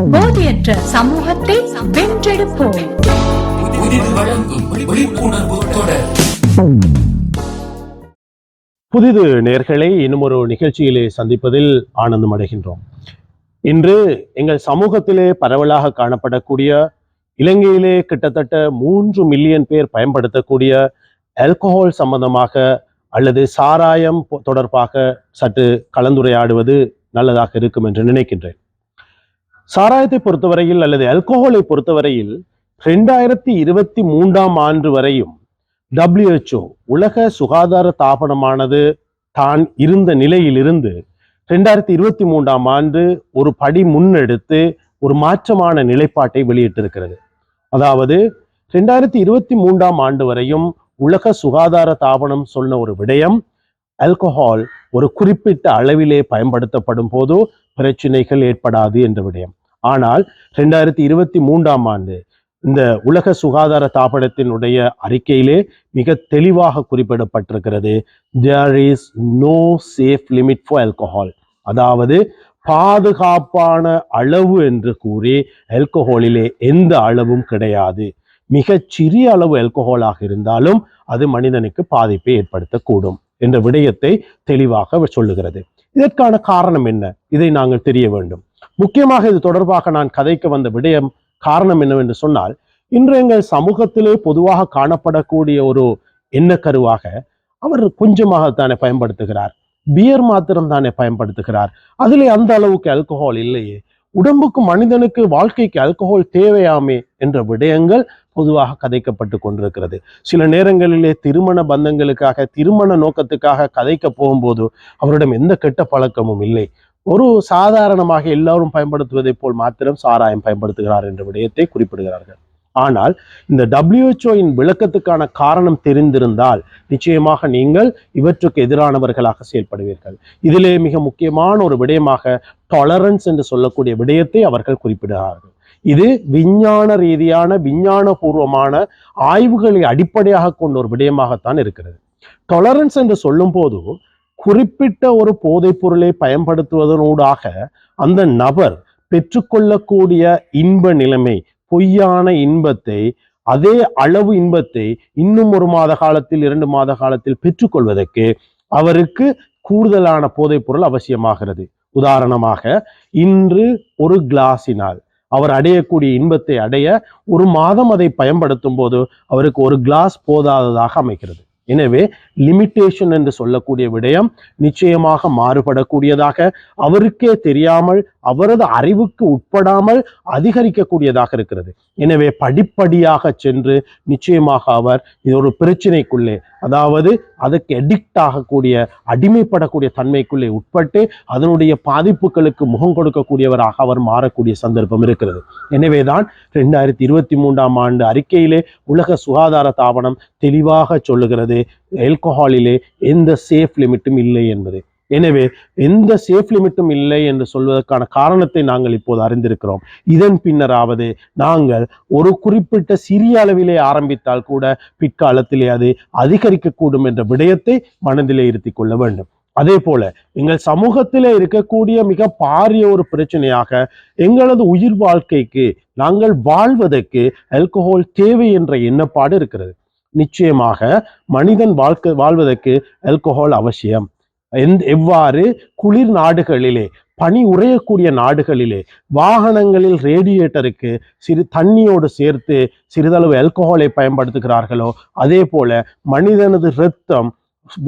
போதையற்ற சமூகத்தை வென்றெடுப்போம். புதிது நேர்களை இன்னும் ஒரு நிகழ்ச்சியிலே சந்திப்பதில் ஆனந்தம் அடைகின்றோம் இன்று எங்கள் சமூகத்திலே பரவலாக காணப்படக்கூடிய இலங்கையிலே கிட்டத்தட்ட மூன்று மில்லியன் பேர் பயன்படுத்தக்கூடிய ஆல்கஹால் சம்பந்தமாக அல்லது சாராயம் தொடர்பாக சற்று கலந்துரையாடுவது நல்லதாக இருக்கும் என்று நினைக்கின்றேன். சாராயத்தை பொறுத்தவரையில் அல்லது அல்கோஹோலை பொறுத்தவரையில் ரெண்டாயிரத்தி இருபத்தி மூன்றாம் ஆண்டு வரையும் டபிள்யூஹெச்ஓ உலக சுகாதார தாபனமானது தான் இருந்த நிலையிலிருந்து ரெண்டாயிரத்தி இருபத்தி மூன்றாம் ஆண்டு ஒரு படி முன்னெடுத்து ஒரு மாற்றமான நிலைப்பாட்டை வெளியிட்டிருக்கிறது. அதாவது ரெண்டாயிரத்தி இருபத்தி மூன்றாம் ஆண்டு வரையும் உலக சுகாதார தாபனம் சொன்ன ஒரு விடயம் ஆல்கஹால் ஒரு குறிப்பிட்ட அளவிலே பயன்படுத்தப்படும் போது பிரச்சனைகள் ஏற்படாது என்ற விடயம். ஆனால் ரெண்டாயிரத்தி இருபத்தி மூன்றாம் ஆண்டு இந்த உலக சுகாதார தாபனத்தினுடைய அறிக்கையிலே மிக தெளிவாக குறிப்பிடப்பட்டிருக்கிறது. There is no safe limit for alcohol அதாவது பாதுகாப்பான அளவு என்று கூறி ஆல்கஹாலிலே எந்த அளவும் கிடையாது. மிகச் சிறிய அளவு ஆல்கஹாலாக இருந்தாலும் அது மனிதனுக்கு பாதிப்பை ஏற்படுத்தக்கூடும் என்ற விடயத்தை தெளிவாக சொல்லுகிறது. இதற்கான காரணம் என்ன? இதை நாங்கள் தெரிய வேண்டும். முக்கியமாக இது தொடர்பாக நான் கதைக்க வந்த விடயம் காரணம் என்னவென்று சொன்னால் இன்று எங்கள் சமூகத்திலே பொதுவாக காணப்படக்கூடிய ஒரு எண்ணக்கருவாக அவர் கொஞ்சமாகத்தானே பயன்படுத்துகிறார். பியர் மாத்திரம் தானே பயன்படுத்துகிறார். அதிலே அந்த அளவுக்கு ஆல்கஹால் இல்லையே. உடம்புக்கு மனிதனுக்கு வாழ்க்கைக்கு ஆல்கஹால் தேவையாமே என்ற விடயங்கள் பொதுவாக கதைக்கப்பட்டு கொண்டிருக்கிறது. சில நேரங்களிலே திருமண பந்தங்களுக்காக திருமண நோக்கத்துக்காக கதைக்க போகும்போது அவரிடம் எந்த கெட்ட பழக்கமும் இல்லை. ஒரு சாதாரணமாக எல்லாரும் பயன்படுத்துவதைப் போல் மாத்திரம் சாராயம் பயன்படுத்துகிறார் என்ற விடயத்தை குறிப்பிடுகிறார்கள். ஆனால் இந்த டபிள்யூஹெச்ஓயின் விளக்கத்துக்கான காரணம் தெரிந்திருந்தால் நிச்சயமாக நீங்கள் இவற்றுக்கு எதிரானவர்களாக செயல்படுவீர்கள். இதிலே மிக முக்கியமான ஒரு விடயமாக டாலரன்ஸ் என்று சொல்லக்கூடிய விடயத்தை அவர்கள் குறிப்பிடுகிறார்கள். இது விஞ்ஞான ரீதியான விஞ்ஞான பூர்வமான ஆய்வுகளை அடிப்படையாக கொண்ட ஒரு விடயமாகத்தான் இருக்கிறது. டொலரன்ஸ் என்று சொல்லும்போது குறிப்பிட்ட ஒரு போதைப் பொருளை பயன்படுத்துவதனூடாக அந்த நபர் பெற்றுக்கொள்ளக்கூடிய இன்ப நிலைமை பொய்யான இன்பத்தை அதே அளவு இன்பத்தை இன்னும் ஒரு மாத காலத்தில் இரண்டு மாத காலத்தில் பெற்றுக்கொள்வதற்கு அவருக்கு கூடுதலான போதைப் பொருள் அவசியமாகிறது. உதாரணமாக இன்று ஒரு கிளாஸினால் அவர் அடையக்கூடிய இன்பத்தை அடைய ஒரு மாதம் அதை பயன்படுத்தும் போது அவருக்கு ஒரு கிளாஸ் போதாததாக அமைகிறது. எனவே லிமிட்டேஷன் என்று சொல்லக்கூடிய விடயம் நிச்சயமாக மாறுபடக்கூடியதாக அவருக்கே தெரியாமல் அவரது அறிவுக்கு உட்படாமல் அதிகரிக்கக்கூடியதாக இருக்கிறது. எனவே படிப்படியாக சென்று நிச்சயமாக அவர் இது ஒரு பிரச்சனைக்குள்ளே அதாவது அதுக்கு எடிக்ட் ஆகக்கூடிய அடிமைப்படக்கூடிய தன்மைக்குள்ளே உட்பட்டு அதனுடைய பாதிப்புகளுக்கு முகம் கொடுக்கக்கூடியவராக அவர் மாறக்கூடிய சந்தர்ப்பம் இருக்கிறது. எனவேதான் ரெண்டாயிரத்தி இருபத்தி மூன்றாம் ஆண்டு அறிக்கையிலே உலக சுகாதார தாபனம் தெளிவாக சொல்லுகிறது ஆல்கஹாலிலே எந்த சேஃப் லிமிட்டும் இல்லை என்பது. எனவே எந்த சேஃப் லிமிட்டும் இல்லை என்று சொல்வதற்கான காரணத்தை நாங்கள் இப்போது அறிந்திருக்கிறோம். இதன் பின்னராவது நாங்கள் ஒரு குறிப்பிட்ட சிறிய அளவிலே ஆரம்பித்தால் கூட பிற்காலத்திலே அது அதிகரிக்கக்கூடும் என்ற விடயத்தை மனதிலே இருத்தி கொள்ள வேண்டும். அதே போல எங்கள் சமூகத்திலே இருக்கக்கூடிய மிக பாரிய ஒரு பிரச்சனையாக எங்களது உயிர் வாழ்க்கைக்கு நாங்கள் வாழ்வதற்கு அல்கோஹால் தேவை என்ற எண்ணப்பாடு இருக்கிறது. நிச்சயமாக மனிதன் வாழ்க்கை வாழ்வதற்கு அல்கோஹால் அவசியம். எந் எவ்வாறு குளிர் நாடுகளிலே பனி உறையக்கூடிய நாடுகளிலே வாகனங்களில் ரேடியேட்டருக்கு சிறு தண்ணியோடு சேர்த்து சிறிதளவு அல்கோஹாலை பயன்படுத்துகிறார்களோ அதே போல மனிதனது இரத்தம்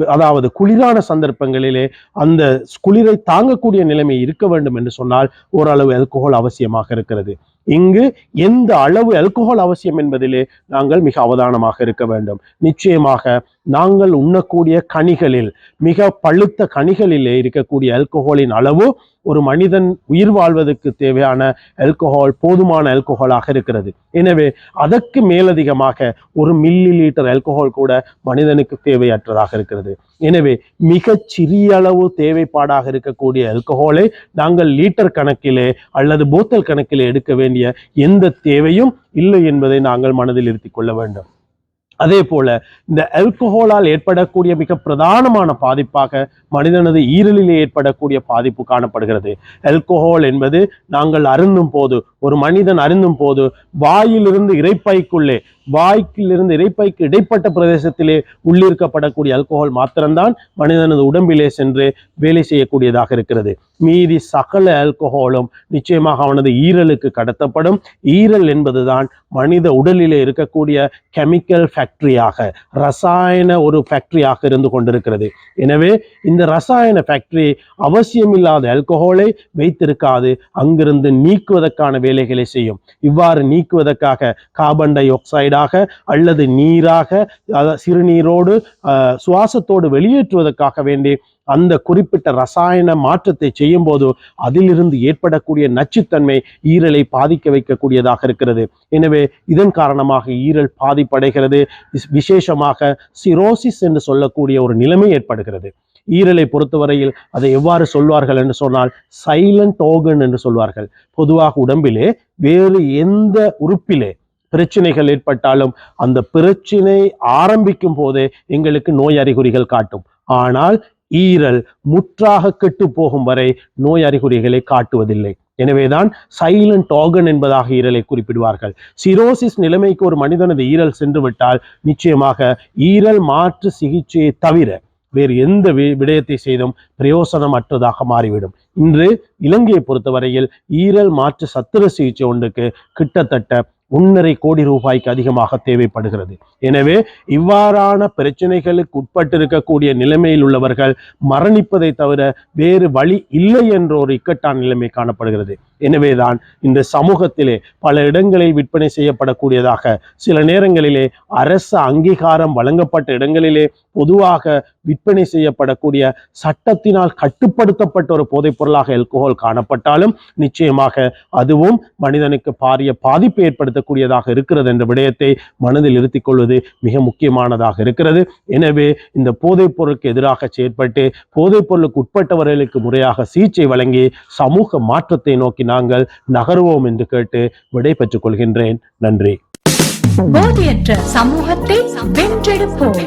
அதாவது குளிரான சந்தர்ப்பங்களிலே அந்த குளிரை தாங்கக்கூடிய நிலைமை இருக்க வேண்டும் என்று சொன்னால் ஓரளவு அல்கோஹால் அவசியமாக இருக்கிறது. இங்கு எந்த அளவு அல்கோஹால் அவசியம் என்பதிலே நாங்கள் மிக அவதானமாக இருக்க வேண்டும். நிச்சயமாக நாங்கள் உண்ணக்கூடிய கனிகளில் மிக பழுத்த கனிகளிலே இருக்கக்கூடிய அல்கோஹாலின் அளவு ஒரு மனிதன் உயிர் வாழ்வதற்கு தேவையான அல்கோஹால் போதுமான அல்கோஹாலாக இருக்கிறது. எனவே அதற்கு மேலதிகமாக ஒரு மில்லி லிட்டர் அல்கோஹால் கூட மனிதனுக்கு தேவையற்றதாக இருக்கிறது. எனவே மிகச் சிறிய அளவு தேவைப்பாடாக இருக்கக்கூடிய அல்கோஹாலை நாங்கள் லீட்டர் கணக்கிலே அல்லது போத்தல் கணக்கிலே எடுக்க வேண்டிய எந்த தேவையும் இல்லை என்பதை நாங்கள் மனதில் இருத்திக் கொள்ள வேண்டும். அதே போல இந்த அல்கோஹோலால் ஏற்படக்கூடிய மிக பிரதானமான பாதிப்பாக மனிதனது ஈரலிலே ஏற்படக்கூடிய பாதிப்பு காணப்படுகிறது. ஆல்கஹால் என்பது நாங்கள் அருந்தும் போது ஒரு மனிதன் அருந்தும் போது வாயிலிருந்து இறைப்பைக்குள்ளே வாய்க்கிலிருந்து இறைப்பைக்கு இடைப்பட்ட பிரதேசத்திலே உள்ளிருக்கப்படக்கூடிய அல்கோஹால் மாத்திரம்தான் மனிதனது உடம்பிலே சென்று வேலை செய்யக்கூடியதாக இருக்கிறது. மீதி சகல அல்கோஹாலும் நிச்சயமாக அவனது ஈரலுக்கு கடத்தப்படும். ஈரல் என்பதுதான் மனித உடலிலே இருக்கக்கூடிய கெமிக்கல் ஃபேக்டரியாக ரசாயன ஒரு ஃபேக்டரியாக இருந்து கொண்டிருக்கிறது. எனவே இந்த ரசாயன ஃபேக்டரி அவசியமில்லாத அல்கோஹாலை வைத்திருக்காது. அங்கிருந்து நீக்குவதற்கான வேலைகளை செய்யும். இவ்வாறு நீக்குவதற்காக கார்பன் டை ஆக்சைடு ஆக்சைடாக அல்லது நீராக சிறுநீரோடு சுவாசத்தோடு வெளியேற்றுவதற்காக வேண்டி அந்த குறிப்பிட்ட ரசாயன மாற்றத்தை செய்யும் போது அதிலிருந்து ஏற்படக்கூடிய நச்சுத்தன்மை ஈரலை பாதிக்க வைக்கக்கூடியதாக இருக்கிறது. எனவே இதன் காரணமாக ஈரல் பாதிப்படைகிறது. விசேஷமாக சிரோசிஸ் என்று சொல்லக்கூடிய ஒரு நிலைமை ஏற்படுகிறது. ஈரலை பொறுத்தவரையில் அதை எவ்வாறு சொல்வார்கள் என்று சொன்னால் சைலண்ட் ஓகன் என்று சொல்வார்கள். பொதுவாக உடம்பிலே வேறு எந்த உறுப்பிலே பிரச்சனைகள் ஏற்பட்டாலும் அந்த பிரச்சனை ஆரம்பிக்கும் போதே எங்களுக்கு நோய் அறிகுறிகள் காட்டும். ஆனால் ஈரல் முற்றாக கெட்டு போகும் வரை நோய் அறிகுறிகளை காட்டுவதில்லை. எனவேதான் சைலண்ட் ஆர்கன் என்பதாக ஈரலை குறிப்பிடுவார்கள். சிரோசிஸ் நிலைமைக்கு ஒரு மனிதனது ஈரல் சென்றுவிட்டால் நிச்சயமாக ஈரல் மாற்று சிகிச்சையை தவிர வேறு எந்த வி- விடயத்தை செய்தும் பிரயோசனமற்றதாக மாறிவிடும். இன்று இலங்கையை பொறுத்தவரையில் ஈரல் மாற்று சத்திர சிகிச்சை ஒன்றுக்கு கிட்டத்தட்ட ஒன்றரை கோடி ரூபாய்க்கு அதிகமாக தேவைப்படுகிறது. எனவே இவ்வாறான பிரச்சனைகளுக்கு உட்பட்டிருக்கக்கூடிய நிலைமையில் உள்ளவர்கள் மரணிப்பதை தவிர வேறு வழி இல்லை என்ற ஒரு இக்கட்டான நிலைமை காணப்படுகிறது. எனவேதான் இந்த சமூகத்திலே பல இடங்களில் விற்பனை செய்யப்படக்கூடியதாக சில நேரங்களிலே அரசு அங்கீகாரம் வழங்கப்பட்ட இடங்களிலே பொதுவாக விற்பனை செய்யப்படக்கூடிய சட்டத்தினால் கட்டுப்படுத்தப்பட்ட ஒரு போதைப் பொருளாக காணப்பட்டாலும் நிச்சயமாக அதுவும் மனிதனுக்கு பாரிய பாதிப்பை ஏற்படுத்தக்கூடியதாக இருக்கிறது என்ற விடயத்தை மனதில் இருத்திக் கொள்வது மிக முக்கியமானதாக இருக்கிறது. எனவே இந்த போதைப் பொருளுக்கு எதிராக செயற்பட்டு போதைப் பொருளுக்கு உட்பட்டவர்களுக்கு முறையாக சிகிச்சை வழங்கி சமூக மாற்றத்தை நோக்கி நாங்கள் நகருவோம் என்று கேட்டு விடை பெற்றுக் கொள்கின்றேன். நன்றி. போதையற்ற சமூகத்தை வென்றெடுப்போம்.